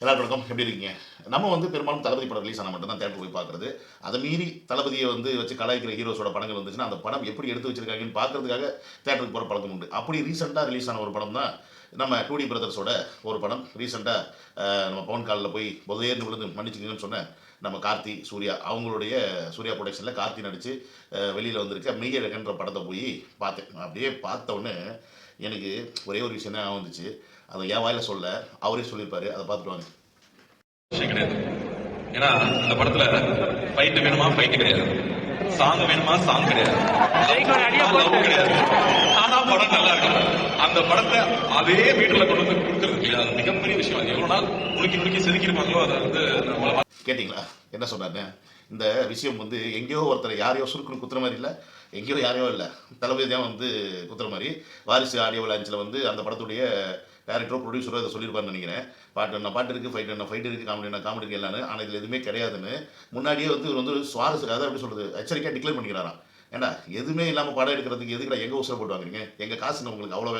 எல்லாருக்கும் வணக்கம் எப்படி இருக்கீங்க? நம்ம வந்து பெரும்பாலும் தளபதி படம் ரிலீஸ் ஆனால் மட்டும் தான் தேட்டர் போய் பார்க்குறது. அதை மீறி தளபதியை வந்து வச்சு கலாய்க்கிற ஹீரோஸோட படங்கள் வந்துச்சுன்னா அந்த படம் எப்படி எடுத்து வச்சிருக்காங்கன்னு பார்க்கறதுக்காக தேட்டருக்கு போகிற பழக்கம் உண்டு. அப்படி ரீசெண்டாக ரிலீஸ் ஆன ஒரு படம் தான் நம்ம டூடி பிரதர்ஸோட ஒரு படம். ரீசெண்டாக நம்ம பவன் காலில் போய் முதலேர்ந்து விழுந்து மன்னிச்சுக்கங்கன்னு சொன்னேன் நம்ம கார்த்தி சூர்யா அவங்களுடைய சூர்யா ப்ரொடக்ஷனில் கார்த்தி நடித்து வெளியில் வந்திருக்க மெய்யழகன்ற படத்தை போய் பார்த்தேன். அப்படியே பார்த்தோன்னே எனக்கு ஒரே ஒரு விஷயம் தான் வந்துச்சு. அதை என் வாயில சொல்ல அவரே சொல்லியிருப்பாரு. அதை பார்த்துட்டு வாங்க. விஷயம் கிடையாது. ஏன்னா இந்த படத்துல ஃபைட் வேணுமா? ஃபைட் கிடையாது. சாங் வேணுமா? சாங் கிடையாது. கிடையாது. ஆனா படம் நல்லா இருக்கும். அந்த படத்தை அதே மீட்டர்ல கொண்டு வந்து கொடுக்கறது இல்லையா? அது மிகப்பெரிய விஷயம். அது எவ்வளவு நாள் நுணுக்கி நுணுக்கி செதுக்கிருப்பாங்களோ அதை வந்து கேட்டிங்களா? என்ன சொன்னாரு இந்த விஷயம் வந்து எங்கேயோ ஒருத்தர் யாரையோ சுருக்குன்னு குத்துற மாதிரி இல்லை. எங்கேயோ யாரையோ இல்லை. தளபதி தான் வந்து குத்துற மாதிரி. வாரிசு ஆடியோ லான்ச்சில் வந்து அந்த படத்துடைய டேரக்டரோ ப்ரொடியூசரோ இதை சொல்லியிருப்பாருன்னு நினைக்கிறேன். பாட்டு என்ன பாட்டு இருக்குது ஃபைட் என்ன ஃபைட் இருக்குது காமெடி என்ன காமெடி இருக்குது ஆனால் இதில் எதுவுமே கிடையாதுன்னு முன்னாடியே வந்து இவர் வந்து சுவாரஸ் அதாவது எப்படி சொல்கிறது எச்சரிக்கையாக டிக்ளேர் பண்ணிக்கிறாராம். ஏண்டா எதுவுமே இல்லாமல் படம் எடுக்கிறதுக்கு எதுக்குடா எங்கே உசர போட்டு வாங்குறீங்க? எங்கள் காசு உங்களுக்கு அவ்வளோ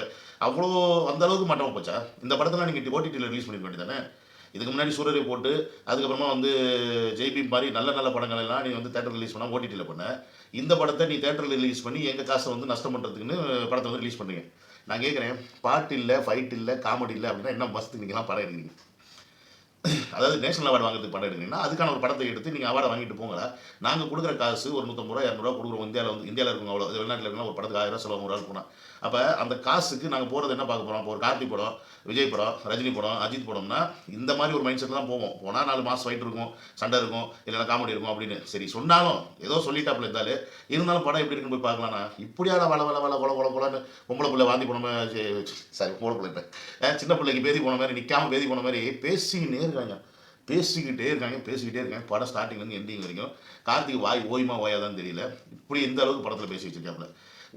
அவ்வளோ அந்த அளவுக்கு மாட்டோம் போச்சா? இந்த படத்தெல்லாம் நீங்கள் ஓடிடியில் ரிலீஸ் பண்ணிக்க வேண்டியதானே இதுக்கு முன்னாடி சூரரை போட்டு அதுக்கப்புறமா வந்து ஜெய்பி மாதிரி நல்ல நல்ல படங்கள் எல்லாம் நீ வந்து தேட்டர் ரிலீஸ் பண்ணால் ஓடிடியில் பண்ண. இந்த படத்தை நீ தேட்டரில் ரிலீஸ் பண்ணி எங்கள் காசை வந்து நஷ்டம் பண்ணுறதுக்குன்னு படத்தை வந்து ரிலீஸ் பண்ணுங்க. நான் கேட்குறேன் பாட்டு இல்லை ஃபைட் இல்லை காமெடி இல்லை அப்படின்னா என்ன மஸ்து நீங்களாம் படம் எடுக்கிறீங்க? அதாவது நேஷனல் அவார்டு வாங்குறதுக்கு படம் எடுக்கிறீங்கன்னா அதுக்கான ஒரு படத்தை எடுத்து நீங்கள் அவார்டை வாங்கிட்டு போங்க நாங்கள் கொடுக்குற காசு ஒரு நூற்றம்பது ரூபா இரநூறுவா கொடுக்குறோம். இந்தியாவில் வந்து இந்தியாவில் இருக்கவங்க அவ்வளோ வெளிநாட்டில் இருக்கா ஒரு படத்துக்கு ஆயிரம் ரூபா செலவு ஒரு போனால் அப்போ அந்த காசுக்கு நாங்கள் போகிறது என்ன பார்க்க போகிறோம் இப்போ ஒரு கார்த்தி படம் விஜய் படம் ரஜினி படம் அஜித் படம்னா இந்த மாதிரி ஒரு மைண்ட் செட்டில் தான் போவோம். போனால் நாலு மாதம் ஃபைட் இருக்கும் சண்டை இருக்கும் இல்லைன்னா காமெடி இருக்கும் அப்படின்னு. சரி சொன்னாலும் ஏதோ சொல்லிட்டாப்புல இருந்தாலும் இருந்தாலும் படம் எப்படி இருக்குன்னு போய் பார்க்கலாம்னா இப்படியான வள வள வள கொல கொல கொலன்னு பொம்பளை பிள்ளை வாந்தி போன மாதிரி சாரி பொம்பளை பிள்ளை இப்போ. சின்ன பிள்ளைக்கு பேதி போன மாதிரி நிற்காம பேதி போன மாதிரி பேசிக்கிட்டே இருக்காங்க. பேசிக்கிட்டே இருக்காங்க பேசிக்கிட்டே இருக்காங்க. படம் ஸ்டார்டிங்லேருந்து எண்டிங் வரைக்கும். கார்த்திக் வாய் ஓய்மா ஓயாதான்னு தெரியல. இப்படி எந்த அளவுக்கு படத்தில் பேசி வச்சிருக்காப்புல.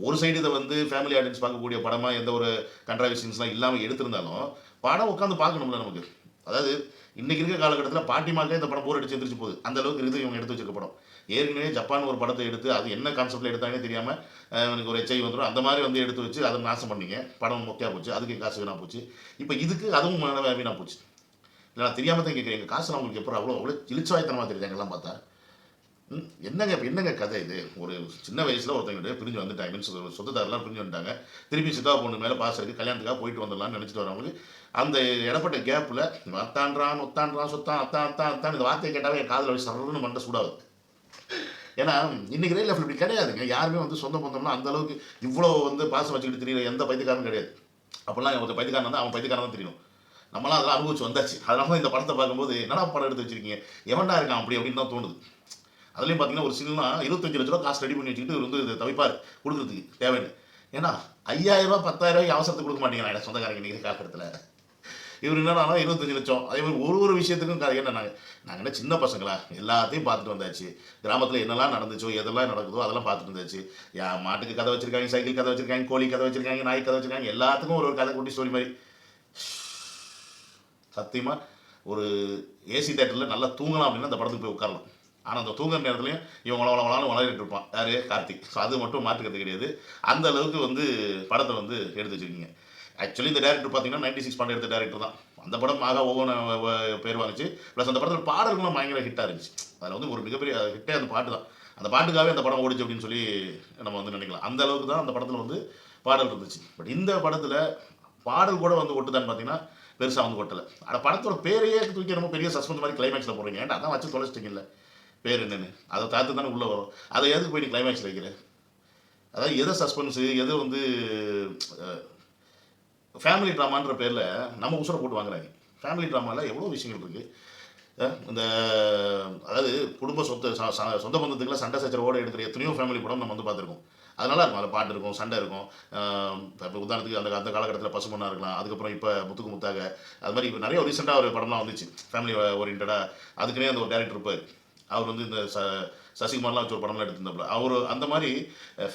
ஒரு சைடு இதை வந்து ஃபேமிலி ஆடியன்ஸ் பார்க்கக்கூடிய படமாக எந்த ஒரு கண்ட்ராவிஷன்ஸ்லாம் இல்லாமல் எடுத்திருந்தாலும் படம் உட்காந்து பார்க்கணும்ல நமக்கு. அதாவது இன்றைக்கி இருக்க காலகட்டத்தில் பாட்டிமாக்கே இந்த படம் போர் அடிச்சு எந்திரிச்சு போகுது. அந்த அளவுக்கு இருக்குது இவங்க எடுத்து வச்சிருக்க படம். ஏற்கனவே ஜப்பான் ஒரு படத்தை எடுத்து அது என்ன கான்செப்டில் எடுத்தாங்கன்னு தெரியாமல் எனக்கு ஒரு எச்ஐ வந்துடும் அந்த மாதிரி வந்து எடுத்து வச்சு அதை நாசம் பண்ணிங்க. படம் மொக்கையாக போச்சு. அதுக்கு காசு வீணாக போச்சு. இப்போ இதுக்கு அதுவும் மன வீணாக போச்சு. நான் தெரியாமல் தான் கேட்குறேன் எங்கள் நான் உங்களுக்கு எப்போ அவ்வளோ அவ்வளோ இழிச்சாயத்தனமாக தெரியுது எங்கெல்லாம் பார்த்தா? ம், என்னங்க இப்போ என்னங்க கதை இது? ஒரு சின்ன வயசில் ஒருத்தங்கிட்ட பிரிஞ்சு வந்துட்டாங்க மீன்ஸ் சொந்தத்தாரெல்லாம் பிரிஞ்சு வந்துட்டாங்க. திருப்பி சித்தா பொண்ணு மேலே பாஸ் இருக்குது கல்யாணத்துக்காக போயிட்டு வந்துடலாம்னு நினச்சிட்டு வரவங்களுக்கு அந்த இடப்பட்ட கேப்பில் அத்தான்றான் ஒத்தான்றான் சொத்தான் அத்தான் அத்தான் அத்தான் இந்த வார்த்தையை கேட்டாவே என் காதில் வச்சு சரணுன்னு மண்டை சூடாகுது. ஏன்னா இன்னைக்கு ரயில் லைஃப் இப்படி கிடையாதுங்க. யாருமே வந்து சொந்த பந்தம்னா அந்த அளவுக்கு இவ்வளோ வந்து பாசம் வச்சுக்கிட்டு தெரியல எந்த பைத்தியக்காரனும் கிடையாது. அப்போல்லாம் ஒரு பைத்தியக்காரன் தான் அவன் பைத்தியக்காரன் தான் தெரியும். நம்மளாம் அதெல்லாம் அனுபவிச்சு வந்தாச்சு. அதனால தான் இந்த படத்தை பார்க்கும்போது என்னடா படம் எடுத்து வச்சிருக்கீங்க? எவன்டா இருக்கான்? அப்படி அப்படின்னு தான் தோணுது. அதுலேயும் பார்த்தீங்கன்னா ஒரு சின்ன இருபத்தஞ்சு லட்ச ரூபா காசு ரெடி பண்ணி வச்சுக்கிட்டு இவர் வந்து தவிப்பார். கொடுக்குறதுக்கு தேவைன்னு ஏன்னா ஐயாயிரம் ரூபா பத்தாயிரம் ரூபாய் அவசரத்துக்கு கொடுக்க மாட்டேங்கிறாங்க. சொந்தக்காரங்க நீங்கள் காலகட்டத்தில் இவர் என்னன்னா இருபத்தஞ்சு லட்சம். அதே மாதிரி ஒரு ஒரு விஷயத்துக்கும் கதை என்ன நாங்கள் நாங்கள் என்ன சின்ன பசங்களா? எல்லாத்தையும் பார்த்துட்டு வந்தாச்சு. கிராமத்தில் என்னெல்லாம் நடந்துச்சோ எதெல்லாம் நடக்குதோ அதெல்லாம் பார்த்துட்டு வந்தாச்சு. யா மாட்டுக்கு கதை வச்சிருக்காங்க சைக்கிள் கதை வச்சிருக்காங்க கோழி கதை வச்சிருக்காங்க நாய் கதை வச்சிருக்காங்க எல்லாத்துக்கும் ஒரு ஒரு கதை கூட்டி ஸ்டோரி மாதிரி. சத்தியமாக ஒரு ஏசி தேட்டரில் நல்லா தூங்கலாம் அப்படின்னா அந்த படத்துக்கு போய் உட்காரலாம். ஆனால் அந்த தூங்குற நேரத்துலையும் இவன் வள வளவளான்னு வளரிட்டு இருப்பான். யார்? கார்த்திக் ஸோ அது மட்டும் மாற்றுக்கிறது கிடையாது. அந்த அளவுக்கு வந்து படத்தை வந்து எடுத்து வச்சுருக்கீங்க. ஆக்சுவலி இந்த டேரக்டர் பார்த்தீங்கன்னா நைன்டி சிக்ஸ் பாண்ட் எடுத்த டேரக்டர் தான். அந்த படம் ஆக ஒவ்வொன்று பேர் வாங்கிச்சு. ப்ளஸ் அந்த படத்தில் பாடல்களும் பயங்கர ஹிட்டாக இருந்துச்சு. அதில் வந்து ஒரு மிகப்பெரிய ஹிட்டே அந்த பாட்டு தான். அந்த பாட்டுக்காகவே அந்த படம் ஓடிச்சு அப்படின்னு சொல்லி நம்ம வந்து நினைக்கலாம். அந்த அளவுக்கு தான் அந்த படத்தில் வந்து பாடல் இருந்துச்சு. பட் இந்த படத்தில் பாடல் கூட வந்து ஒட்டுதான்னு பார்த்தீங்கன்னா பெருசாக வந்து ஒட்டலை. ஆனால் படத்தோட பேரையே தூக்கி ரொம்ப பெரிய சஸ்பென்ஸ் மாதிரி கிளைமேக்ஸில் போடுறீங்க. ஏன்டா அதான் வச்சு தொலைச்சிட்டீங்கல்ல பேர் என்னென்னு. அதை தாத்து தானே உள்ளே வரும். அதை எதுக்கு போய் நீ கிளைமேக்ஸில் வைக்கிற? அதாவது எதை சஸ்பென்ஸு எது வந்து ஃபேமிலி ட்ராமான்ற பேரில் நம்ம உசுரை போட்டு வாங்குறாங்க. ஃபேமிலி ட்ராமாவில் எவ்வளோ விஷயங்கள் இருக்குது இந்த அதாவது குடும்ப சொத்து சொந்த பந்தத்துக்குள்ள சண்டை சச்சரவோடு எடுக்கிற எத்தனையோ ஃபேமிலி படம் நம்ம வந்து பார்த்துருக்கோம். அது நல்லா இருக்கும் அதில் பாட்டு இருக்கும் சண்டை இருக்கும். இப்போ உதாரணத்துக்கு அந்த அந்த காலகட்டத்தில் பசுமண்ணா இருக்கலாம் அதுக்கப்புறம் இப்போ முத்துக்கு முத்தாக அது மாதிரி இப்போ நிறைய ரீசெண்டாக ஒரு படம்லாம் வந்துச்சு. ஃபேமிலி ஓரியன்டாக அதுக்குன்னே அந்த ஒரு டேரக்டர் இருப்பார். அவர் வந்து இந்த ச சசிகுமார்லாம் வச்சு ஒரு படம்லாம் எடுத்திருந்தாப்புல. அவர் அந்த மாதிரி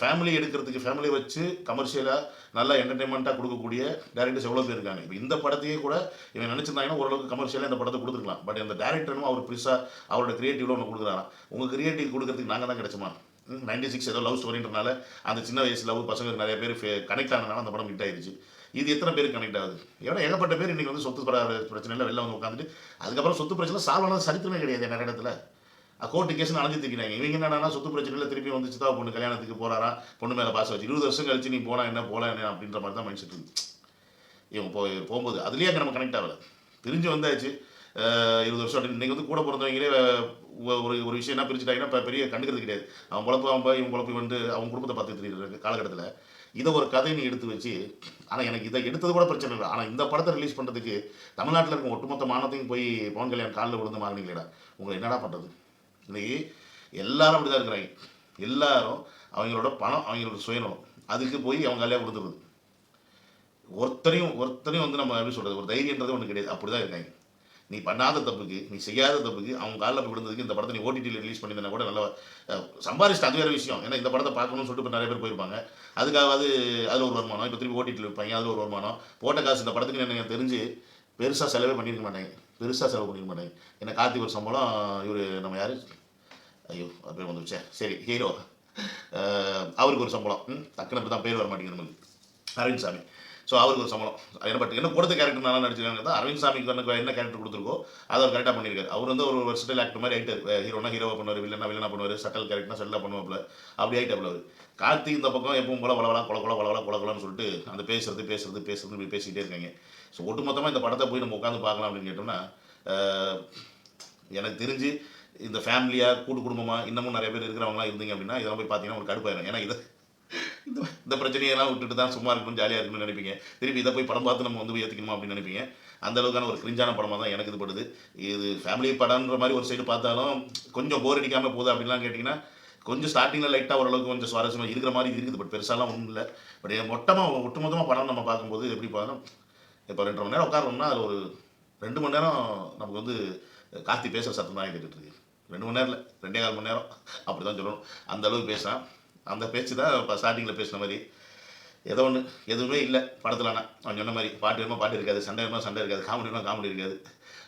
ஃபேமிலி எடுக்கிறதுக்கு ஃபேமிலி வச்சு கமர்ஷியலாக நல்லா என்டர்டைன்மெண்ட்டாக கொடுக்கக்கூடிய டேரக்டர்ஸ் எவ்வளோ பேர் இருக்காங்க. இப்போ இந்த படத்தையே கூட இவன் நினச்சிருந்தாங்கன்னா ஓரளவுக்கு கமர்ஷியலாக இந்த படத்தை கொடுத்துருக்கலாம். பட் அந்த டேரக்டரும் அவர் பெருசாக அவரோட கிரியேட்டிவ்ல ஒன்று கொடுக்குறாராம். உங்கள் கிரியேட்டிவ் கொடுக்கறதுக்கு நாங்கள் தான் கிடைச்சோமா? நைன்டி சிக்ஸ் ஏதோ லவ் ஸ்டோரின்றனால அந்த சின்ன வயசு லவ் பசங்களுக்கு நிறைய பேர் கனெக்ட் ஆனதுனால அந்த படம் ஹிட் ஆயிடுச்சு. இது எத்தனை பேர் கனெக்ட் ஆகுது? ஏன்னா ஏகப்பட்ட பேர் இன்றைக்கி வந்து சொத்து பிரச்சனையில் வெளில வந்து உட்காந்துட்டு அதுக்கப்புறம் சொத்து பிரச்சனை சால்வ் ஆனது சரித்திரமே கிடையாது நிறைய இடத்துல. கோர்ட்டு கேஸ் அணைஞ்சு திக்கிறாங்க இவங்க என்னன்னா சொத்து பிரச்சனையில் திருப்பி வந்து சித்தா பொண்ணு கல்யாணத்துக்கு போகிறாரா பொண்ணு மேலே பாச வச்சு இருபது வருஷம் கழிச்சு நீ போனா என்ன போல என்ன அப்படின்ற மாதிரி தான் மைண்ட் செட் இவங்க போ போகும்போது அதுலேயே நம்ம கனெக்ட் ஆகலை. பிரிஞ்சு வந்தாச்சு. இருபது வருஷம் அப்படின்னு வந்து கூட பிறந்தவங்களே ஒரு ஒரு விஷயம் என்ன பிரிச்சுட்டாங்கன்னா இப்போ பெரிய கண்டுக்கிறது கிடையாது. அவன் குழப்பம் அவன் போய், இவன் குழப்பம் வந்து அவன் குடும்பத்தை பார்த்து தெரியுற காலகட்டத்தில். இதை ஒரு கதை நீ எடுத்து வச்சு ஆனால் எனக்கு இதை எடுத்தது கூட பிரச்சனை இல்லை. ஆனால் இந்த படத்தை ரிலீஸ் பண்ணுறதுக்கு தமிழ்நாட்டில் இருக்க ஒட்டுமொத்த மானத்தையும் போய் பவன் கல்யாண் காலில் விழுந்து மாறினீங்களேடா உங்களை என்னடா பண்ணுறது இன்னைக்கு எல்லாரும் அப்படி தான் இருக்கிறாங்க. எல்லாரும் அவங்களோட பணம் அவங்களோட சுயநலம். அதுக்கு போய் அவங்க கல்யாணம் கொடுத்துருது ஒருத்தரையும் ஒருத்தரையும் வந்து நம்ம எப்படி சொல்கிறது ஒரு தைரியன்றது ஒன்று கிடையாது. அப்படி தான் இருக்காங்க. நீ பண்ணாத தப்புக்கு நீ செய்யாத தப்புக்கு அவங்க காலில் போய் விழுந்ததுக்கு இந்த படத்தை நீ ஓடிடியில் ரிலீஸ் பண்ணியிருந்தா கூட நல்லா அஹ், சம்பாரிச்சிட்டு அது வேற விஷயம். ஏன்னா இந்த படத்தை பார்க்கணும்னு சொல்லிட்டு இப்போ நிறைய பேர் போயிருப்பாங்க. அதுக்காவது அதில் ஒரு வருமானம். இப்போ திருப்பி ஓடிடியில் இருப்பாங்க அதில் ஒரு வருமானம். போட்ட காசு இந்த படத்துக்கு எனக்கு தெரிஞ்சு பெருசாக செலவே பண்ணியிருக்க மாட்டாங்க. பெருசாக செலவு பண்ணிருக்க மாட்டாங்க. ஏன்னா கார்த்திக் ஒரு சம்பளம் இவர் நம்ம யார்? ஐயோ அது பேர் வந்துருச்சே சரி ஹீரோ. அவருக்கு ஒரு சம்பளம். ம், டக்குன்னு தான் பேர் வர மாட்டேங்குது நமக்கு. அரவிந்த் சாமி. ஸோ அவருக்கு ஒரு சம்பளம். என்ன பட் என்ன கொடுத்த கேரக்டர் நல்லா நடிச்சிருக்காங்க தான் அரவிந்த் சாமிக்கு என்ன கேரக்டர் கொடுத்துருக்கோ அதை அவர் கரெக்டாக பண்ணியிருக்காரு. அவர் வந்து ஒரு வருஷத்தில் ஆக்டர் மாதிரி ஆகிட்டார் ஹீரோனா ஹீரோவாக பண்ணுவார் வில்லனா வில்லனா பண்ணுவார் சட்டல் கேரக்டர்னா சட்டலாக பண்ணுவாப்ல அப்படி ஆகிட்டாப்ல அவர். கார்த்திக் இந்த பக்கம் எப்பவும் போல வளவலா கொல கொல வளவலா கொல கொலன்னு சொல்லிட்டு அந்த பேசுறது பேசுறது பேசுறது இப்படி பேசிக்கிட்டே இருக்காங்க. ஸோ ஒட்டுமொத்தமாக இந்த படத்தை போய் நம்ம உட்காந்து பார்க்கலாம் அப்படின்னு கேட்டோம்னா எனக்கு தெரிஞ்சு இந்த ஃபேமிலியாக கூட்டு குடும்பமாக இன்னமும் நிறைய பேர் இருக்கிறவங்களாம் இருந்தீங்க அப்படின்னா இதெல்லாம் போய் பார்த்தீங்கன்னா ஒரு கடுப்பாயிரும். ஏன்னா இது இந்த இந்த பிரச்சனையெல்லாம் விட்டுட்டு தான் சும்மா இருக்கணும் ஜாலியாக இருக்கணும்னு நினைப்பீங்க. திருப்பி இதை போய் படம் பார்த்து நம்ம வந்து ஏற்றுக்கணுமா அப்படின்னு நினைப்பீங்க. அந்த அளவுக்கான ஒரு கிரிஞ்சான படமாக தான் எனக்கு இது படுது. இது ஃபேமிலி படம்ன்ற மாதிரி ஒரு சைடு பார்த்தாலும் கொஞ்சம் போர் அடிக்காமல் போகுது அப்படின்லாம் கேட்டிங்கன்னா கொஞ்சம் ஸ்டார்டிங்கில் லைட்டாக ஓரளவுக்கு கொஞ்சம் சுவாரஸ்யமாக இருக்கிற மாதிரி இருக்குது. பட் பெருசாலாம் ஒன்றும் இல்லை. பட் மொட்டமாக ஒட்டுமொத்தமாக படம் நம்ம பார்க்கும்போது எப்படி பார்த்தோம் இப்போ ரெண்டு மணி நேரம் உட்காரோம்னா அது ஒரு ரெண்டு மணி நேரம் நமக்கு வந்து கார்த்தி பேசுகிற சத்தம் தான் கேட்டுட்டு இருக்கு. ரெண்டு மணி நேரம் இல்லை ரெண்டே கால் மணி நேரம். அப்படி தான் சொல்லணும். அந்த அளவுக்கு பேசுகிறான் அந்த பேச்சு தான் இப்போ ஸ்டார்டிங்கில் பேசின மாதிரி. ஏதோ ஒன்று எதுவுமே இல்லை படத்தில் ஆனால் அவன் சொன்ன மாதிரி பாட்டு வேணுமா பாட்டு இருக்காது சண்டை வேணுமா சண்டை இருக்காது காமெடி வேணுமா காமெடி இருக்காது.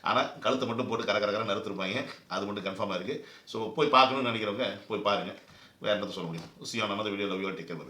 ஆனால் கழுத்தை மட்டும் போட்டு கர கர நிறுத்திருப்பாங்க. அது மட்டும் கன்ஃபார்மாக இருக்குது ஸோ போய் பார்க்கணும்னு நினைக்கிறவங்க போய் பாருங்கள் வேறு என்னத்தை சொல்ல முடியும்? சியான வீடியோ லவ்யோ டேக் கேர்